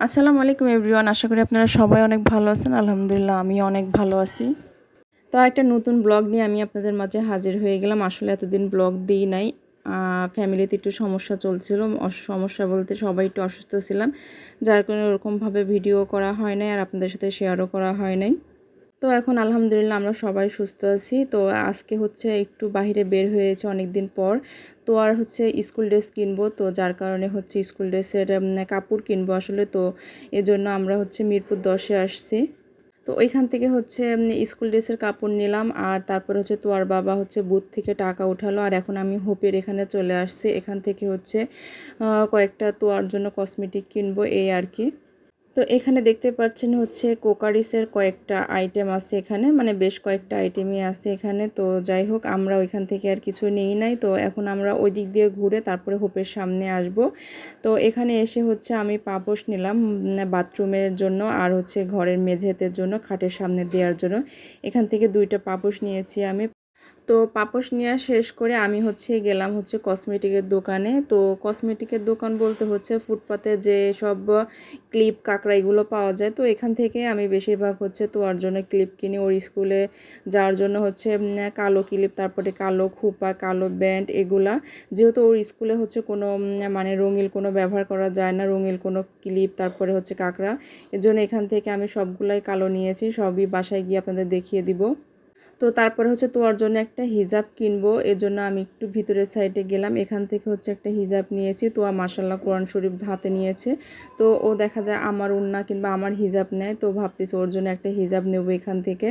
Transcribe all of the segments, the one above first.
আসসালামু আলাইকুম এভরিওয়ান, আশা করি আপনারা সবাই অনেক ভালো আছেন। আলহামদুলিল্লাহ আমি অনেক ভালো আছি। তো একটা নতুন ব্লগ নিয়ে আমি আপনাদের মাঝে হাজির হয়ে গেলাম। আসলে এতদিন ব্লগ দিই নাই। ফ্যামিলিতে একটু সমস্যা চলছিল। সমস্যা বলতে সবাই একটু অসুস্থ ছিলাম, যার কারণে ওরকমভাবে ভিডিও করা হয় নাই আর আপনাদের সাথে শেয়ারও করা হয় নাই। তো এখন আলহামদুলিল্লাহ আমরা সবাই সুস্থ আছি। তো আজকে হচ্ছে একটু বাহিরে বের হয়েছে অনেক দিন পর। তো আর হচ্ছে স্কুল ড্রেস কিনবো, তো যার কারণে হচ্ছে স্কুল ড্রেসের কাপড় কিনবো আসলে। তো এজন্য আমরা হচ্ছে মিরপুর দশে আসছি। তো ওইখান থেকে হচ্ছে স্কুল ড্রেসের কাপড় নিলাম। আর তারপর হচ্ছে তোয়ার বাবা হচ্ছে বুথ থেকে টাকা উঠালো। আর এখন আমি হোপের এখানে চলে আসছি। এখান থেকে হচ্ছে কয়েকটা তোয়ার জন্য কসমেটিক কিনবো, এই আর কি। তো এখানে দেখতে পাচ্ছেন হচ্ছে কোকারিসের কয়েকটা আইটেম আছে এখানে মানে বেশ কয়েকটা আইটেমই আছে এখানে। তো যাই হোক, আমরা ওইখান থেকে আর কিছু নেই নাই। তো এখন আমরা ওই দিক দিয়ে ঘুরে তারপরে হোপের সামনে আসব। তো এখানে এসে হচ্ছে আমি পাপোশ নিলাম বাথরুমের জন্য আর হচ্ছে ঘরের মেঝেতের জন্য, খাটের সামনে দেওয়ার জন্য। এখান থেকে দুইটা পাপোশ নিয়েছি আমি। তো পাপোশ নেওয়া শেষ করে আমি হচ্ছে গেলাম হচ্ছে কসমেটিকের দোকানে। তো কসমেটিকের দোকান বলতে হচ্ছে ফুটপাতে যে সব ক্লিপ কাঁকড়া এগুলো পাওয়া যায়। তো এখান থেকে আমি বেশিরভাগ হচ্ছে তোয়ার জন্য ক্লিপ কিনি। ওর স্কুলে যাওয়ার জন্য হচ্ছে কালো ক্লিপ তারপরে কালো খুপা, কালো ব্যান্ড এগুলা। যেহেতু ওর স্কুলে হচ্ছে কোনো মানে রঙিল কোনো ব্যবহার করা যায় না, রঙিল কোনো ক্লিপ তারপরে হচ্ছে কাঁকড়া। এর জন্য এখান থেকে আমি সবগুলাই কালো নিয়েছি। সবই বাসায় গিয়ে আপনাদের দেখিয়ে দিব। তো তারপরে হচ্ছে তোয়ার জন্য একটা হিজাব কিনবো, এর জন্য আমি একটু ভিতরের সাইডে গেলাম, এখান থেকে হচ্ছে একটা হিজাব নিয়েছি তোয়া মাসাল্লাহ কোরআন শরীফ হাতে নিয়েছে। তো ও দেখা যায় আমার উন্না কিংবা আমার হিজাব নেয়, তো ভাবতেছি ওর জন্য একটা হিজাব নেব এখান থেকে।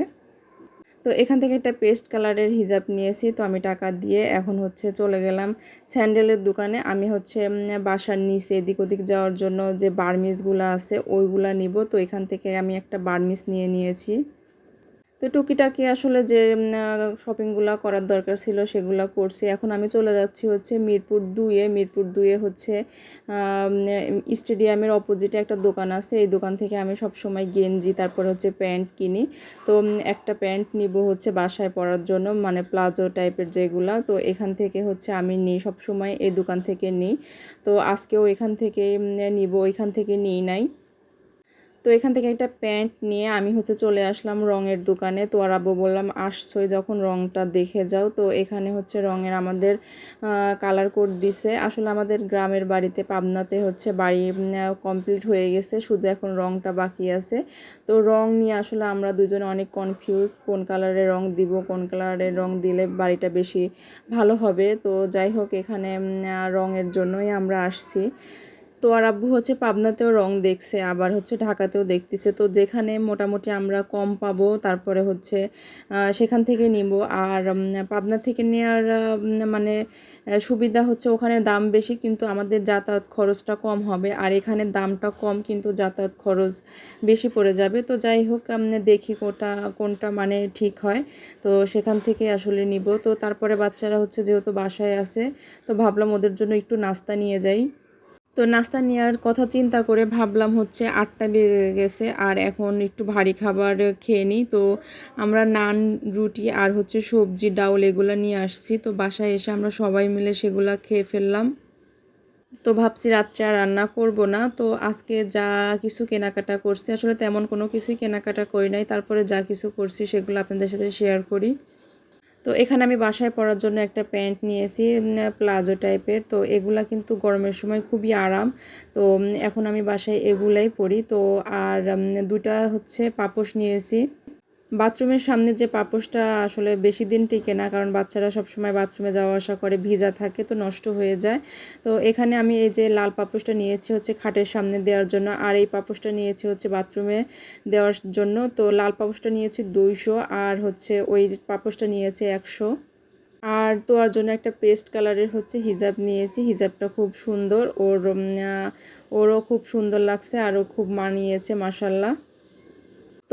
তো এখান থেকে একটা পেস্ট কালারের হিজাব নিয়েছি, তো আমি টাকা দিয়ে এখন হচ্ছে চলে গেলাম স্যান্ডেলের দোকানে। আমি হচ্ছে বাসার নিচে এদিক ওদিক যাওয়ার জন্য যে বার্মিসগুলো আছে, ওইগুলা নিব, তো এখান থেকে আমি একটা বার্মিস নিয়ে নিয়েছি। তো টুকিটাকি আসলে যে শপিংগুলো করার দরকার ছিল সেগুলো করছি। এখন আমি চলে যাচ্ছি হচ্ছে মিরপুর দুয়ে মিরপুর দুয়ে হচ্ছে স্টেডিয়ামের অপোজিটে একটা দোকান আছে। এই দোকান থেকে আমি সব সময় গেঞ্জি, তারপর হচ্ছে প্যান্ট কিনি। তো একটা প্যান্ট নিব হচ্ছে বাসায় পরার জন্য মানে প্লাজো টাইপের যেগুলা। তো এখান থেকে হচ্ছে আমি নিই সব সময় এই দোকান থেকে নিই। তো আজকেও এখান থেকে নিব। এখান থেকে নিই নাই। তো এখান থেকে একটা প্যান্ট নিয়ে আমি হচ্ছে চলে আসলাম রঙের দোকানে। তো আর আব্বু বললাম, আসছোই যখন রঙটা দেখে যাও। তো এখানে হচ্ছে রঙের আমাদের কালার কোড দিছে। আসলে আমাদের গ্রামের বাড়িতে পাবনাতে হচ্ছে বাড়ি কমপ্লিট হয়ে গেছে, শুধু এখন রঙটা বাকি আছে। তো রং নিয়ে আসলে আমরা দুজনে অনেক কনফিউজ কোন কালারের রং দিব, কোন কালারের রং দিলে বাড়িটা বেশি ভালো হবে। তো যাই হোক, এখানে রঙের জন্যই আমরা আসছি। তো আর আব্বু হচ্ছে পাবনাতেও রং দেখছে, আবার হচ্ছে ঢাকাতেও দেখতেছে। তো যেখানে মোটামুটি আমরা কম পাবো, তারপরে হচ্ছে সেখান থেকে নিব। আর পাবনা থেকে নেওয়ার মানে সুবিধা হচ্ছে ওখানে দাম বেশি, কিন্তু আমাদের যাতায়াত খরচটা কম হবে। আর এখানে দামটা কম, কিন্তু যাতায়াত খরচ বেশি পড়ে যাবে। তো যাই হোক দেখি কোটা, কোনটা মানে ঠিক হয়। তো সেখান থেকে আসলে নিব। তো তারপরে বাচ্চারা হচ্ছে যেহেতু বাসায় আছে, তো ভাবলাম ওদের জন্য একটু নাস্তা নিয়ে যাই। তো নাস্তা নেওয়ার কথা চিন্তা করে ভাবলাম হচ্ছে আটটা বেজে গেছে আর এখন একটু ভারী খাবার খেয়ে নিই। তো আমরা নান, রুটি আর হচ্ছে সবজি, ডাউল এগুলো নিয়ে আসছি। তো বাসায় এসে আমরা সবাই মিলে সেগুলো খেয়ে ফেললাম। তো ভাবছি রাত্রে আর রান্না করব না। তো আজকে যা কিছু কেনাকাটা করছি, আসলে তেমন কোনো কিছুই কেনাকাটা করি নাই। তারপরে যা কিছু করছি সেগুলো আপনাদের সাথে শেয়ার করি। তো এখানে আমি বাসায় পরার জন্য একটা প্যান্ট নিয়েছি প্লাজো টাইপের। তো এগুলা কিন্তু গরমের সময় খুবই আরাম। তো এখন আমি বাসায় এগুলাই পরি। তো, আর দুটা হচ্ছে পাপোশ নিয়েছি। বাথরুমের সামনে যে পাপোশটা আসলে বেশি দিন টিকে না, কারণ বাচ্চারা সবসময় বাথরুমে যাওয়া আসা করে, ভিজা থাকে, তো নষ্ট হয়ে যায়। তো এখানে আমি এই যে লাল পাপোশটা নিয়েছি হচ্ছে খাটের সামনে দেওয়ার জন্য, আর এই পাপোশটা নিয়েছি হচ্ছে বাথরুমে দেওয়ার জন্য। তো লাল পাপোশটা নিয়েছি দুইশো, আর হচ্ছে ওই পাপোশটা নিয়েছে একশো। আর তোয়ার জন্য একটা পেস্ট কালারের হচ্ছে হিজাব নিয়েছি, হিজাবটা খুব সুন্দর। ওর ওরও খুব সুন্দর লাগছে, আরও খুব মানিয়েছে মাসাল্লাহ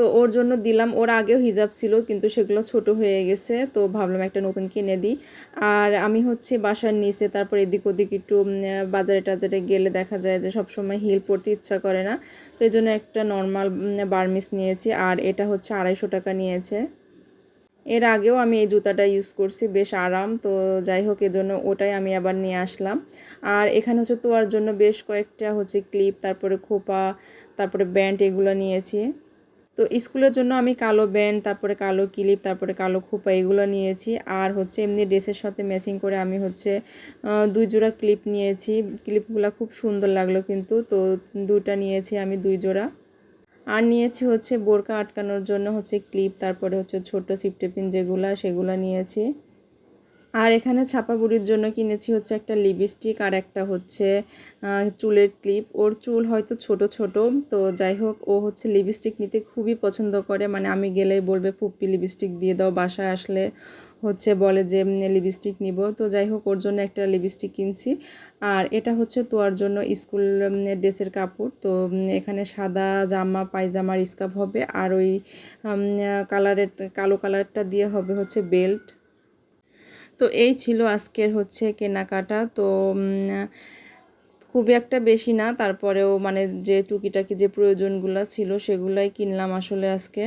তো ওর জন্য দিলাম। ওর আগেও হিজাব ছিল, কিন্তু সেগুলো ছোট হয়ে গেছে, তো ভাবলাম একটা নতুন কিনে দিই। আর আমি হচ্ছে বাসার নিচে, তারপর এদিক ওদিক একটু বাজারে টাজারে গেলে দেখা যায় যে সব সময় হিল পরতে ইচ্ছা করে না। তো এই জন্য একটা নর্মাল বার্মিস নিয়েছি, আর এটা হচ্ছে আড়াইশো টাকা নিয়েছে। এর আগেও আমি এই জুতাটা ইউজ করছি, বেশ আরাম। তো যাই হোক এজন্য ওটাই আমি আবার নিয়ে আসলাম। আর এখানে হচ্ছে তোয়ার জন্য বেশ কয়েকটা হচ্ছে ক্লিপ, তারপরে খোপা, তারপরে ব্যান্ড এগুলো নিয়েছি। তো স্কুলের জন্য আমি কালো ব্যান্ড, তারপরে কালো ক্লিপ, তারপরে কালো খোপা এগুলো নিয়েছি। আর হচ্ছে এমনি ড্রেসের সাথে ম্যাচিং করে আমি হচ্ছে দুই জোড়া ক্লিপ নিয়েছি। ক্লিপগুলো খুব সুন্দর লাগল কিন্তু, তো দুটা নিয়েছি আমি দুই জোড়া। আর নিয়েছি হচ্ছে বোরকা আটকানোর জন্য হচ্ছে ক্লিপ, তারপরে হচ্ছে ছোট সিপটেপিন যেগুলো, সেগুলো নিয়েছি। আর এখানে ছাপা বুড়ির জন্য কিনেছি হচ্ছে একটা লিপস্টিক আর একটা হচ্ছে চুলের ক্লিপ। ওর চুল হয়তো ছোট ছোট, তো যাই হোক, ও হচ্ছে লিপস্টিক নিতে খুবই পছন্দ করে। মানে আমি গেলেই বলবে পুপ্পি লিপস্টিক দিয়ে দাও, বাসায় আসলে হচ্ছে বলে যে লিপস্টিক নিব। তো যাই হোক, ওর জন্য একটা লিপস্টিক কিনছি। আর এটা হচ্ছে তোয়ার জন্য স্কুল ড্রেসের কাপড়। তো এখানে সাদা জামা, পায়জামার স্কার্ফ হবে। আর ওই কালারের, কালো কালারটা দিয়ে হবে হচ্ছে বেল্ট। তো এই ছিল আজকের হচ্ছে কেনাকাটা। তো খুবই একটা বেশি না, তারপরেও মানে যে টুকিটাকি যে প্রয়োজনগুলো ছিল সেগুলাই কিনলাম আসলে আজকে।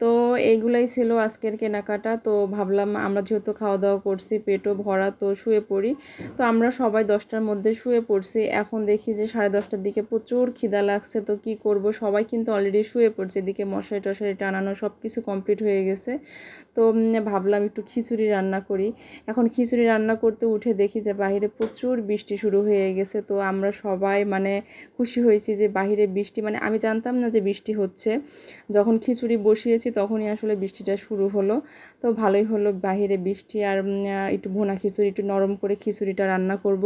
তো এইগুলাই ছিল আজকের কেনাকাটা। তো ভাবলাম আমরা যেহেতু খাওয়া দাওয়া করছি, পেটও ভরা, তো শুয়ে পড়ি। তো আমরা সবাই দশটার মধ্যে শুয়ে পড়ছি। এখন দেখি যে সাড়ে দশটার দিকে প্রচুর খিদা লাগছে। তো কি করব? সবাই কিন্তু অলরেডি শুয়ে পড়ছে। এদিকে মশারি টশারি টানানো সব কিছু কমপ্লিট হয়ে গেছে। তো ভাবলাম একটু খিচুড়ি রান্না করি। এখন খিচুড়ি রান্না করতে উঠে দেখি যে বাইরে প্রচুর বৃষ্টি শুরু হয়ে গেছে। তো আমরা সবাই মানে খুশি হয়েছি যে বাইরে বৃষ্টি মানে আমি জানতাম না যে বৃষ্টি হচ্ছে। যখন খিচুড়ি বসিয়েছি তখনই আসলে বৃষ্টিটা শুরু হলো। তো ভালোই হলো বাহিরে বৃষ্টি আর একটু ভোনা খিচুড়ি, একটু নরম করে খিচুড়িটা রান্না করব।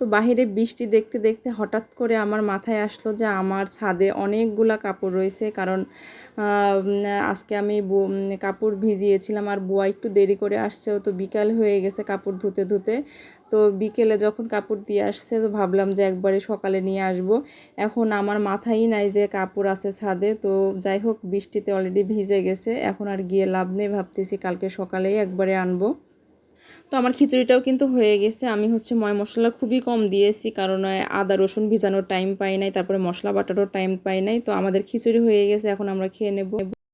তো বাহিরে বৃষ্টি দেখতে দেখতে হঠাৎ করে আমার মাথায় আসলো যে আমার ছাদে অনেকগুলা কাপড় রয়েছে। কারণ আজকে আমি কাপড় ভিজিয়েছিলাম আর বুয়া একটু দেরি করে আসছেও তো বিকাল হয়ে গেছে কাপড় ধুতে ধুতে। তো বিকেলে যখন কাপড় দিয়ে আসছে তো ভাবলাম যে একবারে সকালে নিয়ে আসব। এখন আমার মাথায় নাই যে কাপড় আছে ছাদে। তো যাই হোক, বৃষ্টিতে অলরেডি ভিজে গেছে। এখন আর গিয়ে লাভ নেই, ভাবতেছি কালকে সকালেই একবারে আনব। তো আমার খিচুড়িটাও কিন্তু হয়ে গেছে। আমি হচ্ছে ময় মশলা খুবই কম দিয়েছি, কারণ আদা, রসুন ভিজানোর টাইম পাই নাই, তারপরে মশলা বাটারও টাইম পাই নাই। তো আমাদের খিচুড়ি হয়ে গেছে, এখন আমরা খেয়ে নেব।